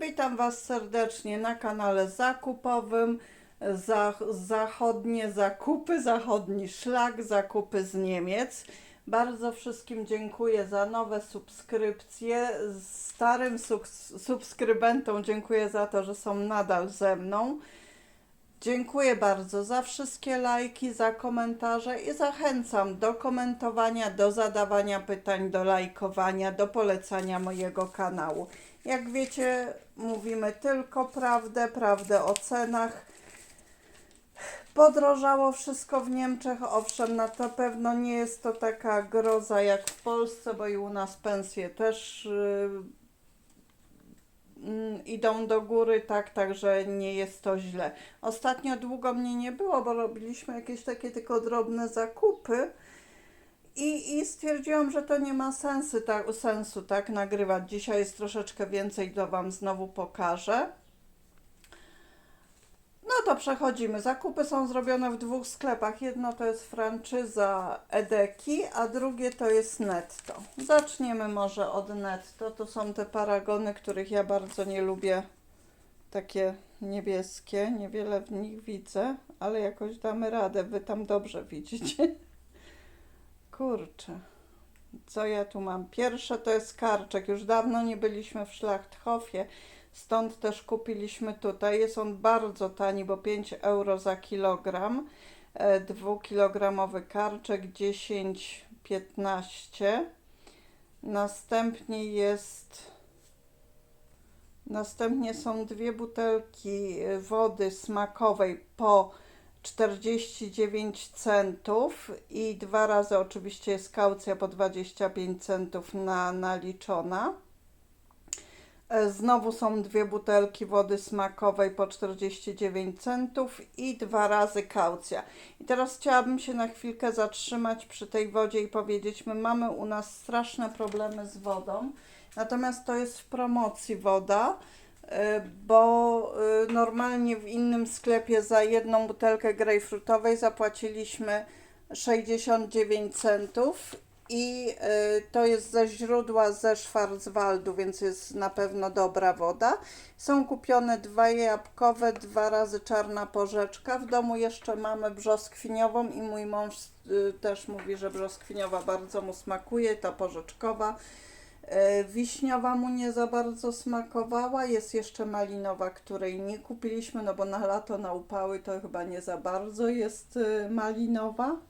Witam Was serdecznie na kanale zakupowym. Zach zachodnie zakupy, zachodni szlak, zakupy z Niemiec. Bardzo wszystkim dziękuję za nowe subskrypcje. Starym sub- subskrybentom dziękuję za to, że są nadal ze mną. Dziękuję bardzo za wszystkie lajki, za komentarze i zachęcam do komentowania, do zadawania pytań, do lajkowania, do polecania mojego kanału. Jak wiecie, mówimy tylko prawdę, prawdę o cenach. Podrożało wszystko w Niemczech, owszem, na to pewno nie jest to taka groza jak w Polsce, bo i u nas pensje też yy, idą do góry, tak, także nie jest to źle. Ostatnio długo mnie nie było, bo robiliśmy jakieś takie tylko drobne zakupy i, i stwierdziłam, że to nie ma sensu tak, sensu tak nagrywać. Dzisiaj jest troszeczkę więcej, to Wam znowu pokażę. No to przechodzimy. Zakupy są zrobione w dwóch sklepach. Jedno to jest franczyza Edeki, a drugie to jest Netto. Zaczniemy może od Netto. To są te paragony, których ja bardzo nie lubię. Takie niebieskie. Niewiele w nich widzę, ale jakoś damy radę. Wy tam dobrze widzicie. Kurczę. Co ja tu mam? Pierwsze to jest karczek. Już dawno nie byliśmy w Szlachthofie. Stąd też kupiliśmy tutaj. Jest on bardzo tani, bo 5 euro za kilogram. E, Dwukilogramowy karczek 10-15. Następnie jest. Następnie są dwie butelki e, wody smakowej po 49 centów i dwa razy oczywiście jest kaucja po 25 centów na, naliczona. E, Znowu są dwie butelki wody smakowej po 49 centów i dwa razy kaucja. I teraz chciałabym się na chwilkę zatrzymać przy tej wodzie i powiedzieć, my mamy u nas straszne problemy z wodą, natomiast to jest w promocji woda, e, bo e, normalnie w innym sklepie za jedną butelkę grejpfrutowej zapłaciliśmy 69 centów i y, to jest ze źródła ze Schwarzwaldu, więc jest na pewno dobra woda. Są kupione dwa jabłkowe, dwa razy czarna porzeczka. W domu jeszcze mamy brzoskwiniową i mój mąż y, też mówi, że brzoskwiniowa bardzo mu smakuje, ta porzeczkowa. Y, Wiśniowa mu nie za bardzo smakowała. Jest jeszcze malinowa, której nie kupiliśmy, no bo na lato, na upały to chyba nie za bardzo jest malinowa.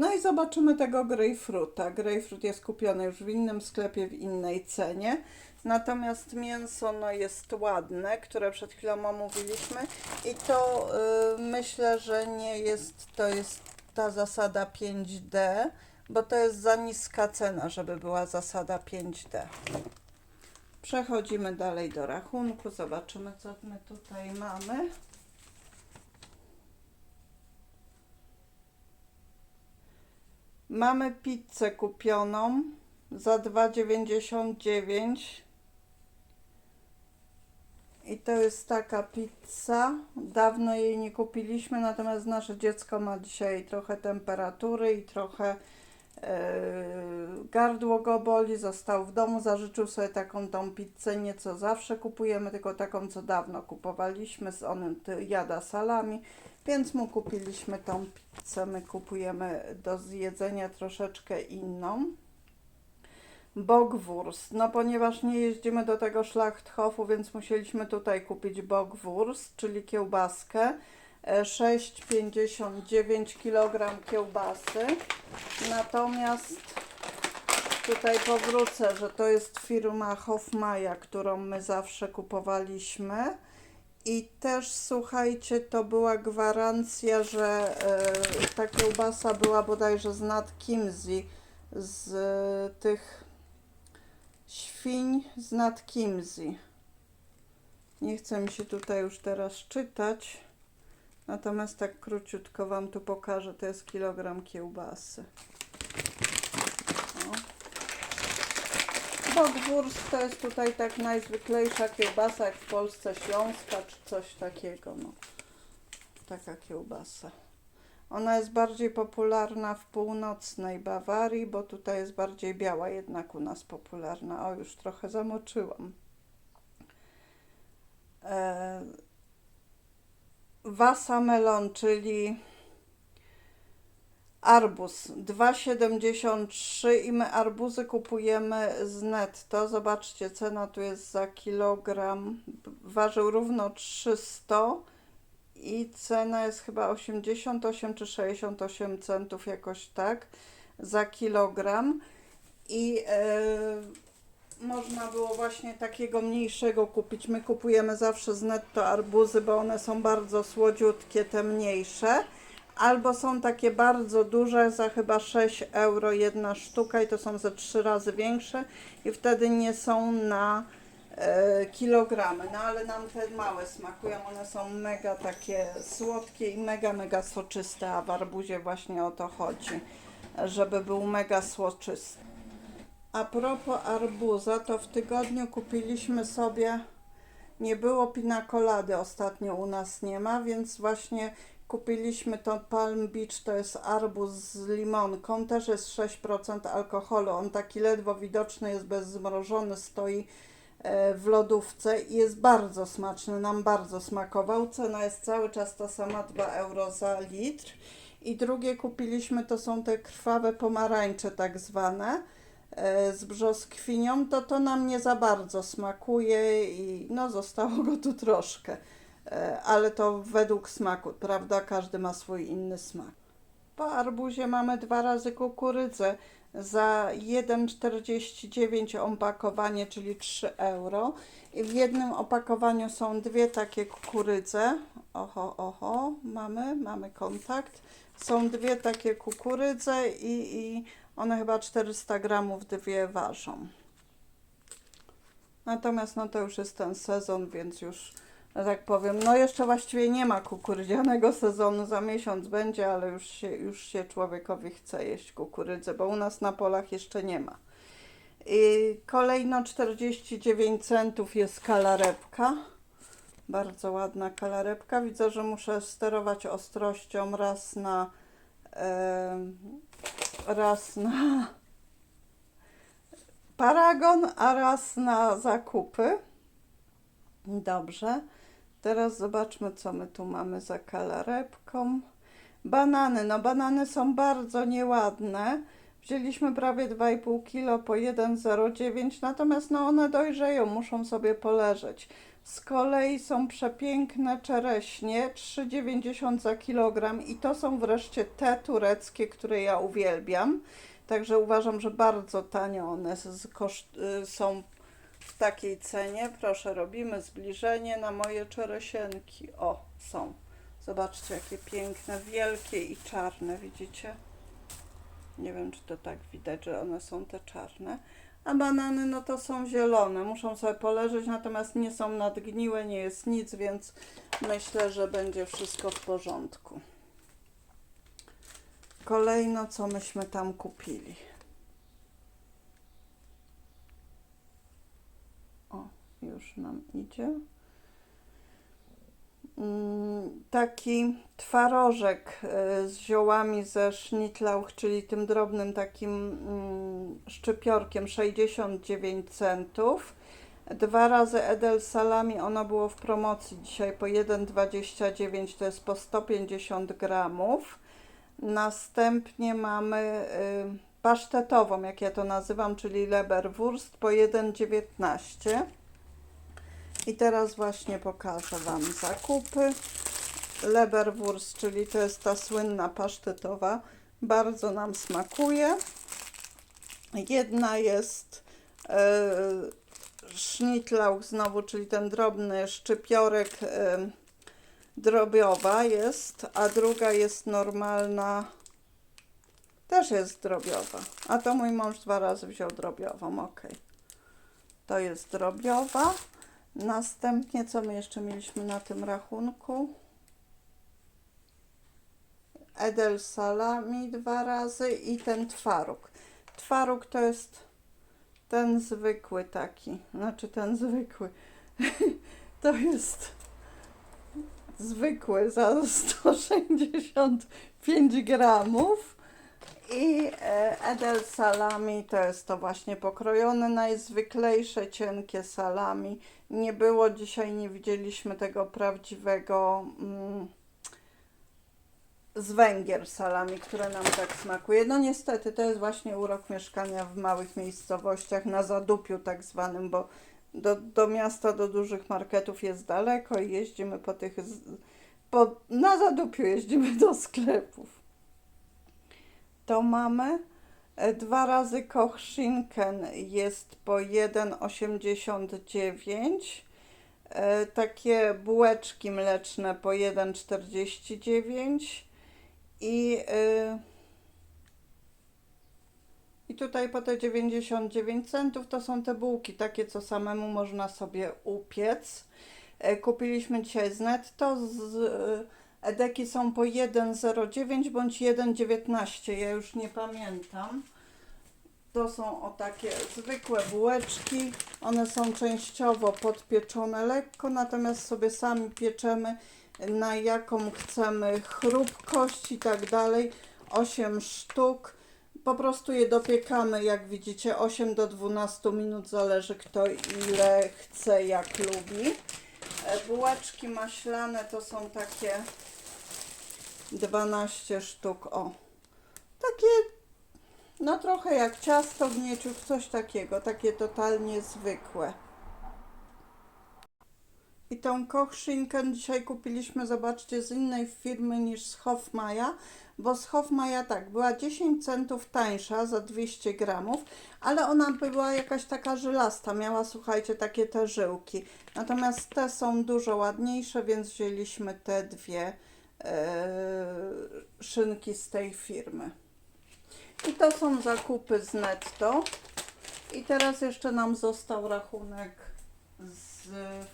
No i zobaczymy tego grejpfruta. Grejpfrut jest kupiony już w innym sklepie, w innej cenie. Natomiast mięso no, jest ładne, które przed chwilą omówiliśmy i to y, myślę, że nie jest, to jest ta zasada 5D, bo to jest za niska cena, żeby była zasada 5D. Przechodzimy dalej do rachunku, zobaczymy co my tutaj mamy. Mamy pizzę kupioną za 2,99 i to jest taka pizza. Dawno jej nie kupiliśmy, natomiast nasze dziecko ma dzisiaj trochę temperatury i trochę gardło go boli. Został w domu, zażyczył sobie taką tą pizzę, nie co zawsze kupujemy, tylko taką, co dawno kupowaliśmy z onym jada salami. Więc mu kupiliśmy tą pizzę. My kupujemy do zjedzenia troszeczkę inną. Bogwurst. No ponieważ nie jeździmy do tego Schlachthofu, więc musieliśmy tutaj kupić Bogwurst, czyli kiełbaskę. E, 6,59 kg kiełbasy. Natomiast tutaj powrócę, że to jest firma Hofmaja, którą my zawsze kupowaliśmy. I też słuchajcie, to była gwarancja, że e, ta kiełbasa była bodajże z Nat Kimzi, z e, tych świń z Nat Kimzi. Nie chce mi się tutaj już teraz czytać, natomiast tak króciutko Wam tu pokażę, to jest kilogram kiełbasy. Bockwurst to jest tutaj tak najzwyklejsza kiełbasa jak w Polsce śląska czy coś takiego. No. Taka kiełbasa. Ona jest bardziej popularna w północnej Bawarii, bo tutaj jest bardziej biała, jednak u nas popularna. O, już trochę zamoczyłam. e, Wasa melon, czyli arbuz 2,73 i my arbuzy kupujemy z netto. Zobaczcie, cena tu jest za kilogram. Ważył równo 300 i cena jest chyba 88 czy 68 centów, jakoś tak, za kilogram. I e, można było właśnie takiego mniejszego kupić. My kupujemy zawsze z netto arbuzy, bo one są bardzo słodziutkie, te mniejsze. Albo są takie bardzo duże, za chyba 6 euro jedna sztuka i to są ze trzy razy większe i wtedy nie są na e, kilogramy. No ale nam te małe smakują, one są mega takie słodkie i mega, mega soczyste, a w arbuzie właśnie o to chodzi, żeby był mega soczysty. A propos arbuza, to w tygodniu kupiliśmy sobie, nie było pinakolady ostatnio u nas nie ma, więc właśnie kupiliśmy to Palm Beach, to jest arbuz z limonką, też jest 6% alkoholu, on taki ledwo widoczny jest, bez zmrożony, stoi e, w lodówce i jest bardzo smaczny, nam bardzo smakował, cena jest cały czas ta sama, 2 euro za litr. I drugie kupiliśmy, to są te krwawe pomarańcze tak zwane, z brzoskwinią, to to nam nie za bardzo smakuje i no zostało go tu troszkę, E, ale to według smaku, prawda? Każdy ma swój inny smak. Po arbuzie mamy dwa razy kukurydzę za 1,49 opakowanie, czyli 3 euro. I w jednym opakowaniu są dwie takie kukurydze. Oho, oho, mamy, mamy kontakt. Są dwie takie kukurydze i, i one chyba 400 gramów dwie ważą. Natomiast no to już jest ten sezon, więc już, że tak powiem, no jeszcze właściwie nie ma kukurydzianego sezonu, za miesiąc będzie, ale już się, już się człowiekowi chce jeść kukurydzę, bo u nas na polach jeszcze nie ma. I kolejno 49 centów jest kalarepka. Bardzo ładna kalarepka. Widzę, że muszę sterować ostrością raz na em, raz na paragon, a raz na zakupy. Dobrze. Teraz zobaczmy, co my tu mamy za kalarepką. Banany. No banany są bardzo nieładne. Wzięliśmy prawie 2,5 kg po 1,09, natomiast no one dojrzeją, muszą sobie poleżeć. Z kolei są przepiękne czereśnie, 3,90 za kilogram i to są wreszcie te tureckie, które ja uwielbiam. Także uważam, że bardzo tanio one y, są w takiej cenie. Proszę, robimy zbliżenie na moje czeresienki. O, są. Zobaczcie, jakie piękne, wielkie i czarne, widzicie? Nie wiem, czy to tak widać, że one są te czarne. A banany, no to są zielone, muszą sobie poleżeć, natomiast nie są nadgniłe, nie jest nic, więc myślę, że będzie wszystko w porządku. Kolejno, co myśmy tam kupili. O, już nam idzie. Mm, Taki twarożek e, z ziołami ze schnittlauch, czyli tym drobnym takim mm, szczypiorkiem, 69 centów. Dwa razy Edel Salami, ono było w promocji dzisiaj po 1,29, to jest po 150 gramów. Następnie mamy y, pasztetową, jak ja to nazywam, czyli Leberwurst po 1,19. I teraz właśnie pokażę Wam zakupy. Leberwurst, czyli to jest ta słynna pasztetowa, bardzo nam smakuje. Jedna jest e, schnittlauch znowu, czyli ten drobny szczypiorek e, drobiowa jest, a druga jest normalna, też jest drobiowa. A to mój mąż dwa razy wziął drobiową, ok. To jest drobiowa. Następnie, co my jeszcze mieliśmy na tym rachunku? Edel salami dwa razy i ten twaróg. Twaróg to jest ten zwykły taki, znaczy ten zwykły. to jest zwykły za 165 gramów I e, Edel salami to jest to właśnie pokrojone najzwyklejsze, cienkie salami. Nie było dzisiaj, nie widzieliśmy tego prawdziwego mm, z Węgier salami, które nam tak smakuje. No niestety, to jest właśnie urok mieszkania w małych miejscowościach, na zadupiu tak zwanym, bo do, do miasta, do dużych marketów jest daleko i jeździmy po tych, po, na zadupiu jeździmy do sklepów. To mamy e, dwa razy Koch Schinken jest po 1,89 E, takie bułeczki mleczne po 1,49 i, y, i tutaj po te 99 centów to są te bułki, takie co samemu można sobie upiec. E, Kupiliśmy dzisiaj z netto, z y, edeki są po 1,09 bądź 1,19, ja już nie pamiętam. To są o takie zwykłe bułeczki. One są częściowo podpieczone lekko, natomiast sobie sami pieczemy na jaką chcemy chrupkość i tak dalej. 8 sztuk. Po prostu je dopiekamy, jak widzicie, 8 do 12 minut, zależy kto ile chce, jak lubi. E, Bułeczki maślane to są takie 12 sztuk. O, takie no trochę jak ciasto w mieciu, coś takiego, takie totalnie zwykłe. I tą kochszynkę dzisiaj kupiliśmy, zobaczcie, z innej firmy niż z Hofmaja, bo z Hofmaja tak, była 10 centów tańsza za 200 gramów, ale ona była jakaś taka żylasta, miała, słuchajcie, takie te żyłki. Natomiast te są dużo ładniejsze, więc wzięliśmy te dwie e, szynki z tej firmy. I to są zakupy z netto. I teraz jeszcze nam został rachunek z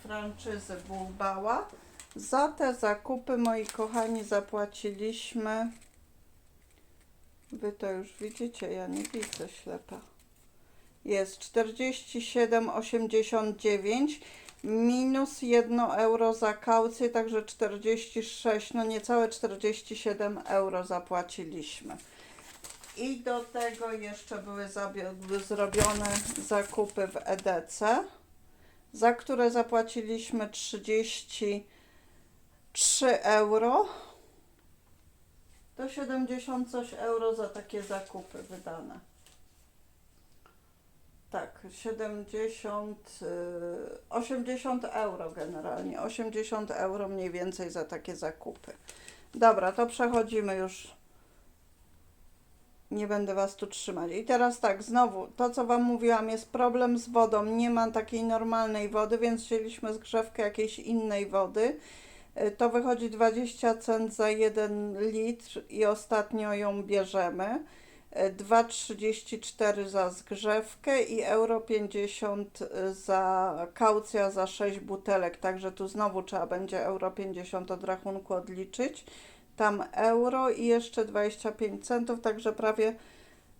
franczyzy Bulbała. Za te zakupy, moi kochani, zapłaciliśmy. Wy to już widzicie, ja nie widzę ślepa. Jest 47,89 minus 1 euro za kaucję, także 46, no niecałe 47 euro zapłaciliśmy. I do tego jeszcze były zrobione zakupy w EDC, za które zapłaciliśmy 33 euro. To 70 coś euro za takie zakupy wydane. Tak, 70, y, 80 euro generalnie. 80 euro mniej więcej za takie zakupy. Dobra, to przechodzimy już nie będę Was tu trzymać. I teraz tak, znowu, to co Wam mówiłam, jest problem z wodą. Nie ma takiej normalnej wody, więc wzięliśmy zgrzewkę jakiejś innej wody. Y, To wychodzi 20 cent za 1 litr i ostatnio ją bierzemy. Y, 2,34 za zgrzewkę i euro 50 za kaucja za 6 butelek. Także tu znowu trzeba będzie euro 50 od rachunku odliczyć tam euro i jeszcze 25 centów, także prawie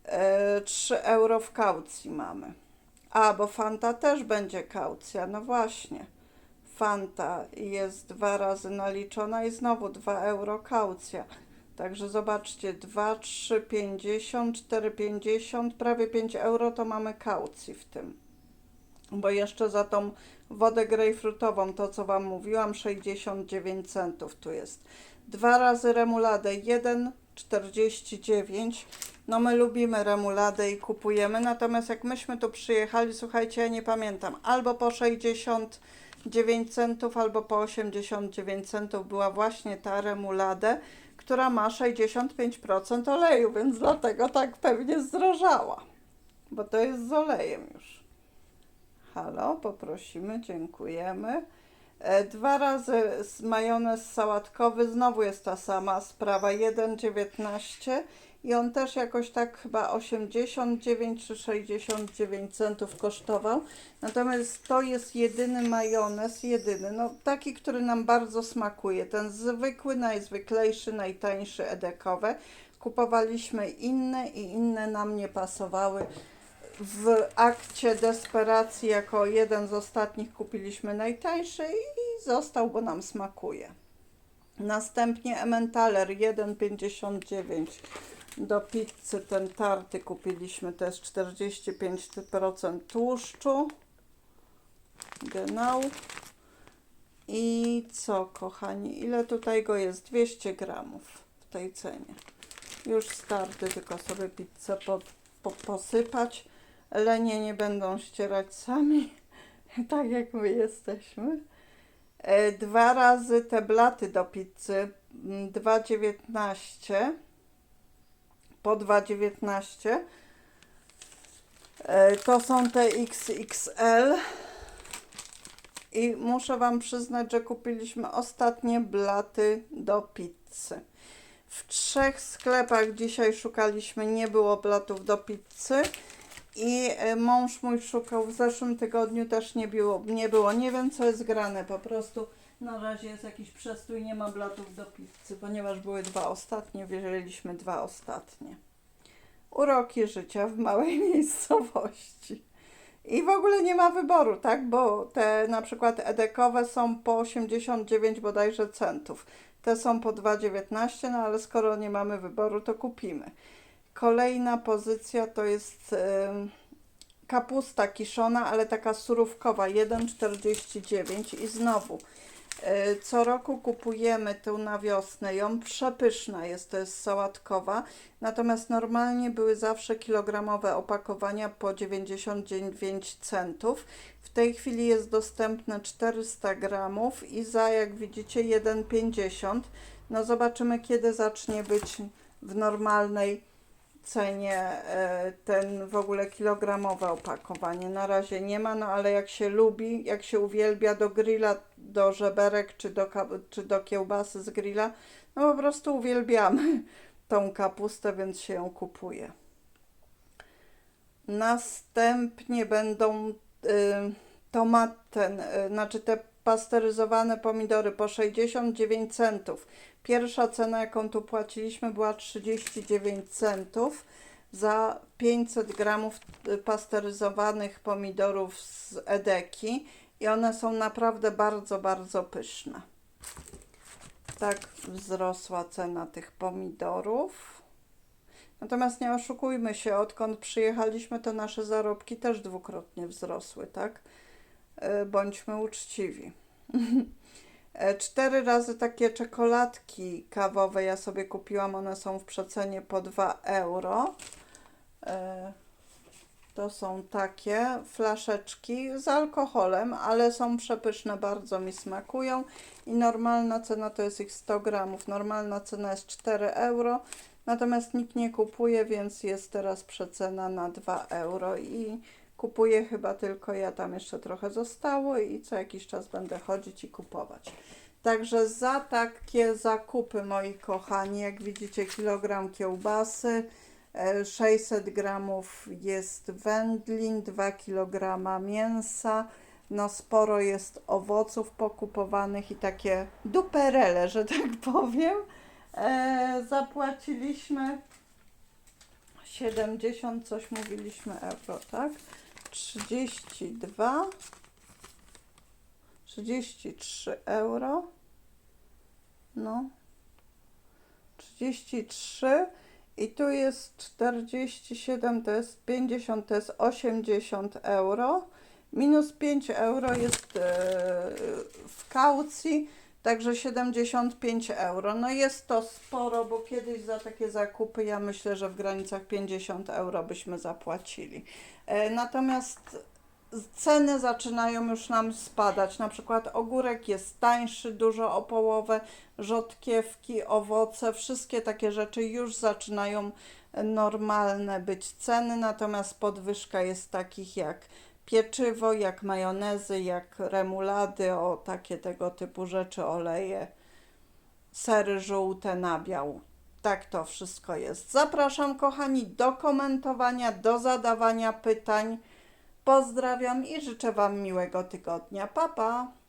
e, 3 euro w kaucji mamy. A, bo Fanta też będzie kaucja, no właśnie. Fanta jest dwa razy naliczona i znowu 2 euro kaucja. Także zobaczcie, 2, 3, 50, 4, 50, prawie 5 euro to mamy kaucji w tym. Bo jeszcze za tą wodę grejpfrutową, to co Wam mówiłam, 69 centów tu jest. Dwa razy remuladę, 1,49. No my lubimy remuladę i kupujemy, natomiast jak myśmy tu przyjechali, słuchajcie, ja nie pamiętam, albo po 69 centów, albo po 89 centów była właśnie ta remuladę, która ma 65% oleju, więc dlatego tak pewnie zdrożała, bo to jest z olejem już. Halo, poprosimy, dziękujemy. E, Dwa razy majonez sałatkowy, znowu jest ta sama sprawa, 1,19 i on też jakoś tak chyba 89 czy 69 centów kosztował. Natomiast to jest jedyny majonez, jedyny, no taki, który nam bardzo smakuje, ten zwykły, najzwyklejszy, najtańszy edekowe. Kupowaliśmy inne i inne nam nie pasowały w akcie desperacji jako jeden z ostatnich kupiliśmy najtańszy i został, bo nam smakuje. Następnie Emmentaler 1,59 Do pizzy ten tarty kupiliśmy, jest 45% tłuszczu. Genau. I co, kochani, ile tutaj go jest? 200 gramów w tej cenie. Już starty, tylko sobie pizzę po, po, posypać. Lenie nie będą ścierać sami, tak jak my jesteśmy. E, Dwa razy te blaty do pizzy, mm, 2,19 po 2,19 E, to są te XXL i muszę Wam przyznać, że kupiliśmy ostatnie blaty do pizzy. W trzech sklepach dzisiaj szukaliśmy, nie było blatów do pizzy. I e, mąż mój szukał w zeszłym tygodniu, też nie było, nie było. Nie wiem, co jest grane, po prostu na razie jest jakiś przestój, nie ma blatów do pizzy, ponieważ były dwa ostatnie, wzięliśmy dwa ostatnie. Uroki życia w małej miejscowości. I w ogóle nie ma wyboru, tak? Bo te na przykład edekowe są po 89 bodajże centów. Te są po 2,19, no ale skoro nie mamy wyboru, to kupimy. Kolejna pozycja to jest em, kapusta kiszona, ale taka surówkowa, 1,49 i znowu e, co roku kupujemy tę na wiosnę ją, przepyszna jest, to jest sałatkowa, natomiast normalnie były zawsze kilogramowe opakowania po 99 centów. W tej chwili jest dostępne 400 gramów i za, jak widzicie, 1,50. No zobaczymy, kiedy zacznie być w normalnej cenie e, ten w ogóle kilogramowe opakowanie. Na razie nie ma, no ale jak się lubi, jak się uwielbia do grilla, do żeberek czy do, czy do kiełbasy z grilla, no po prostu uwielbiamy tą kapustę, więc się ją kupuje. Następnie będą y, tomat ten, y, znaczy te pasteryzowane pomidory po 69 centów. Pierwsza cena, jaką tu płaciliśmy, była 39 centów za 500 gramów y, pasteryzowanych pomidorów z Edeki i one są naprawdę bardzo, bardzo pyszne. Tak wzrosła cena tych pomidorów. Natomiast nie oszukujmy się, odkąd przyjechaliśmy, to nasze zarobki też dwukrotnie wzrosły, tak? Y, Bądźmy uczciwi. E, Cztery razy takie czekoladki kawowe ja sobie kupiłam, one są w przecenie po 2 euro. E, To są takie flaszeczki z alkoholem, ale są przepyszne, bardzo mi smakują i normalna cena to jest ich 100 gramów. Normalna cena jest 4 euro, natomiast nikt nie kupuje, więc jest teraz przecena na 2 euro i kupuję chyba tylko ja, tam jeszcze trochę zostało i co jakiś czas będę chodzić i kupować. Także za takie zakupy, moi kochani, jak widzicie, kilogram kiełbasy, e, 600 gramów jest wędlin, 2 kg mięsa, no sporo jest owoców pokupowanych i takie duperele, że tak powiem. E, zapłaciliśmy 70, coś mówiliśmy euro, tak? 32, 33 euro. No. 33 i tu jest 47, to jest 50, to jest 80 euro. Minus 5 euro jest e, w kaucji, także 75 euro. No jest to sporo, bo kiedyś za takie zakupy ja myślę, że w granicach 50 euro byśmy zapłacili. E, Natomiast ceny zaczynają już nam spadać. Na przykład ogórek jest tańszy dużo o połowę, rzodkiewki, owoce, wszystkie takie rzeczy już zaczynają normalne być ceny, natomiast podwyżka jest takich jak pieczywo, jak majonezy, jak remulady, o takie tego typu rzeczy, oleje, sery żółte, nabiał. Tak to wszystko jest. Zapraszam, kochani, do komentowania, do zadawania pytań. Pozdrawiam i życzę Wam miłego tygodnia. Pa, pa!